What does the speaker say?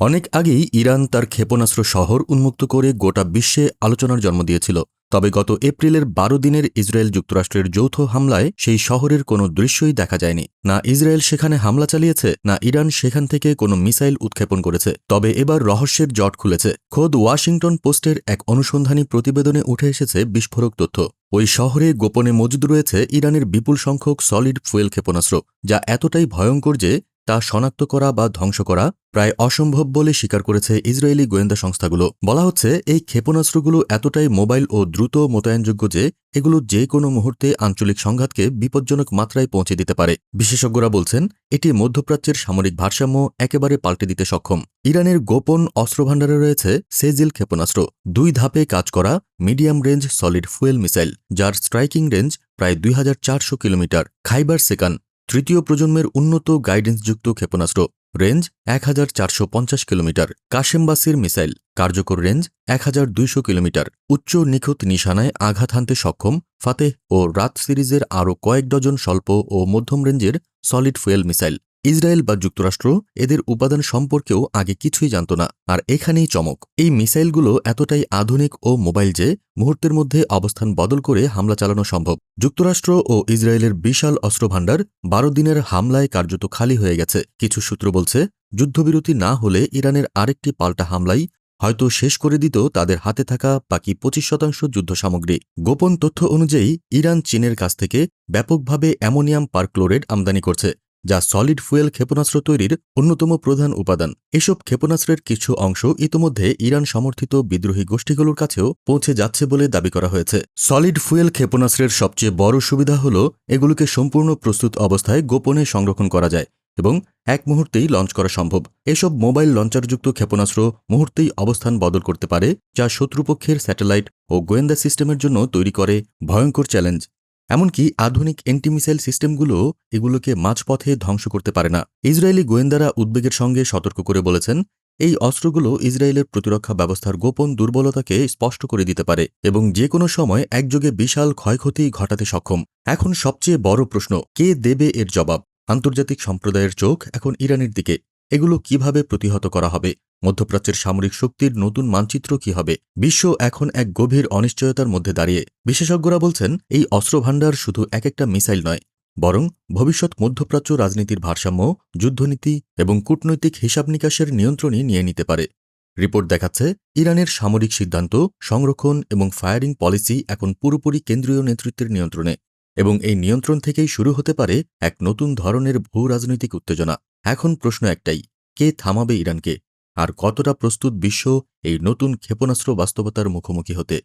অনেক আগেই ইরান তার ক্ষেপণাস্ত্র শহর উন্মুক্ত করে গোটা বিশ্বে আলোচনার জন্ম দিয়েছিল। তবে গত এপ্রিলের বারো দিনের ইসরায়েল যুক্তরাষ্ট্রের যৌথ হামলায় সেই শহরের কোনো দৃশ্যই দেখা যায়নি। না ইসরায়েল সেখানে হামলা চালিয়েছে, না ইরান সেখান থেকে কোনো মিসাইল উৎক্ষেপণ করেছে। তবে এবার রহস্যের জট খুলেছে। খোদ ওয়াশিংটন পোস্টের এক অনুসন্ধানী প্রতিবেদনে উঠে এসেছে বিস্ফোরক তথ্য। ওই শহরে গোপনে মজুদ রয়েছে ইরানের বিপুল সংখ্যক সলিড ফুয়েল ক্ষেপণাস্ত্র, যা এতটাই ভয়ঙ্কর যে তা শনাক্ত করা বা ধ্বংস করা প্রায় অসম্ভব বলে স্বীকার করেছে ইসরায়েলি গোয়েন্দা সংস্থাগুলো। বলা হচ্ছে, এই ক্ষেপণাস্ত্রগুলো এতটাই মোবাইল ও দ্রুত মোতায়েনযোগ্য যে, এগুলো যে কোনো মুহূর্তে আঞ্চলিক সংঘাতকে বিপজ্জনক মাত্রায় পৌঁছে দিতে পারে। বিশেষজ্ঞরা বলছেন, এটি মধ্যপ্রাচ্যের সামরিক ভারসাম্য একেবারে পাল্টে দিতে সক্ষম। ইরানের গোপন অস্ত্রভাণ্ডারে রয়েছে সেজিল ক্ষেপণাস্ত্র, দুই ধাপে কাজ করা medium range solid fuel missile, যার স্ট্রাইকিং রেঞ্জ প্রায় দুই হাজার চারশো কিলোমিটার। খাইবার সেকান, তৃতীয় প্রজন্মের উন্নত গাইডেন্সযুক্ত ক্ষেপণাস্ত্র। রেঞ্জ এক হাজার চারশো পঞ্চাশ কিলোমিটার। কাশেমবাসির মিসাইল, কার্যকর রেঞ্জ এক হাজার দুইশো কিলোমিটার। উচ্চ নিখুঁত নিশানায় আঘাত হানতে সক্ষম ফাতেহ ও রাত সিরিজের আরও কয়েক ডজন স্বল্প ও মধ্যম রেঞ্জের সলিড ফুয়েল মিসাইল। ইসরায়েল বা যুক্তরাষ্ট্র এদের উপাদান সম্পর্কেও আগে কিছুই জানত না, আর এখানেই চমক। এই মিসাইলগুলো এতটাই আধুনিক ও মোবাইল যে মুহূর্তের মধ্যে অবস্থান বদল করে হামলা চালানো সম্ভব। যুক্তরাষ্ট্র ও ইসরায়েলের বিশাল অস্ত্রভাণ্ডার বারো দিনের হামলায় কার্যত খালি হয়ে গেছে। কিছু সূত্র বলছে, যুদ্ধবিরতি না হলে ইরানের আরেকটি পাল্টা হামলাই হয়তো শেষ করে দিত তাদের হাতে থাকা বাকি পঁচিশ শতাংশ যুদ্ধ সামগ্রী। গোপন তথ্য অনুযায়ী, ইরান চীনের কাছ থেকে ব্যাপকভাবে অ্যামোনিয়াম পারক্লোরেট আমদানি করছে। যা সলিড ফুয়েল ক্ষেপণাস্ত্র তৈরির অন্যতম প্রধান উপাদান। এসব ক্ষেপণাস্ত্রের কিছু অংশ ইতোমধ্যে ইরান সমর্থিত বিদ্রোহী গোষ্ঠীগুলোর কাছেও পৌঁছে যাচ্ছে বলে দাবি করা হয়েছে। সলিড ফুয়েল ক্ষেপণাস্ত্রের সবচেয়ে বড় সুবিধা হল এগুলোকে সম্পূর্ণ প্রস্তুত অবস্থায় গোপনে সংরক্ষণ করা যায় এবং এক মুহূর্তেই লঞ্চ করা সম্ভব। এসব মোবাইল লঞ্চারযুক্ত ক্ষেপণাস্ত্র মুহূর্তেই অবস্থান বদল করতে পারে, যা শত্রুপক্ষের স্যাটেলাইট ও গোয়েন্দা সিস্টেমের জন্য তৈরি করে ভয়ঙ্কর চ্যালেঞ্জ। এমনকি আধুনিক এন্টিমিসাইল সিস্টেমগুলো এগুলোকে মাঝপথে ধ্বংস করতে পারে না। ইসরায়েলি গোয়েন্দারা উদ্বেগের সঙ্গে সতর্ক করে বলেছেন, এই অস্ত্রগুলো ইসরায়েলের প্রতিরক্ষা ব্যবস্থার গোপন দুর্বলতাকে স্পষ্ট করে দিতে পারে এবং যে কোনো সময় একযোগে বিশাল ক্ষয়ক্ষতি ঘটাতে সক্ষম। এখন সবচেয়ে বড় প্রশ্ন, কে দেবে এর জবাব? আন্তর্জাতিক সম্প্রদায়ের চোখ এখন ইরানের দিকে। এগুলো কীভাবে প্রতিহত করা হবে? মধ্যপ্রাচ্যের সামরিক শক্তির নতুন মানচিত্র কি হবে? বিশ্ব এখন এক গভীর অনিশ্চয়তার মধ্যে দাঁড়িয়ে। বিশেষজ্ঞরা বলছেন, এই অস্ত্রভাণ্ডার শুধু এক একটা মিসাইল নয়, বরং ভবিষ্যৎ মধ্যপ্রাচ্য রাজনীতির ভারসাম্য, যুদ্ধনীতি এবং কূটনৈতিক হিসাব নিকাশের নিয়ন্ত্রণই নিয়ে নিতে পারে। রিপোর্ট দেখাচ্ছে, ইরানের সামরিক সিদ্ধান্ত, সংরক্ষণ এবং ফায়ারিং পলিসি এখন পুরোপুরি কেন্দ্রীয় নেতৃত্বের নিয়ন্ত্রণে এবং এই নিয়ন্ত্রণ থেকেই শুরু হতে পারে এক নতুন ধরনের ভূ রাজনৈতিক উত্তেজনা। এখন প্রশ্ন একটাই, কে থামাবে ইরানকে? আর কতটা প্রস্তুত বিশ্ব এই নতুন ক্ষেপণাস্ত্র বাস্তবতার মুখোমুখি হতে?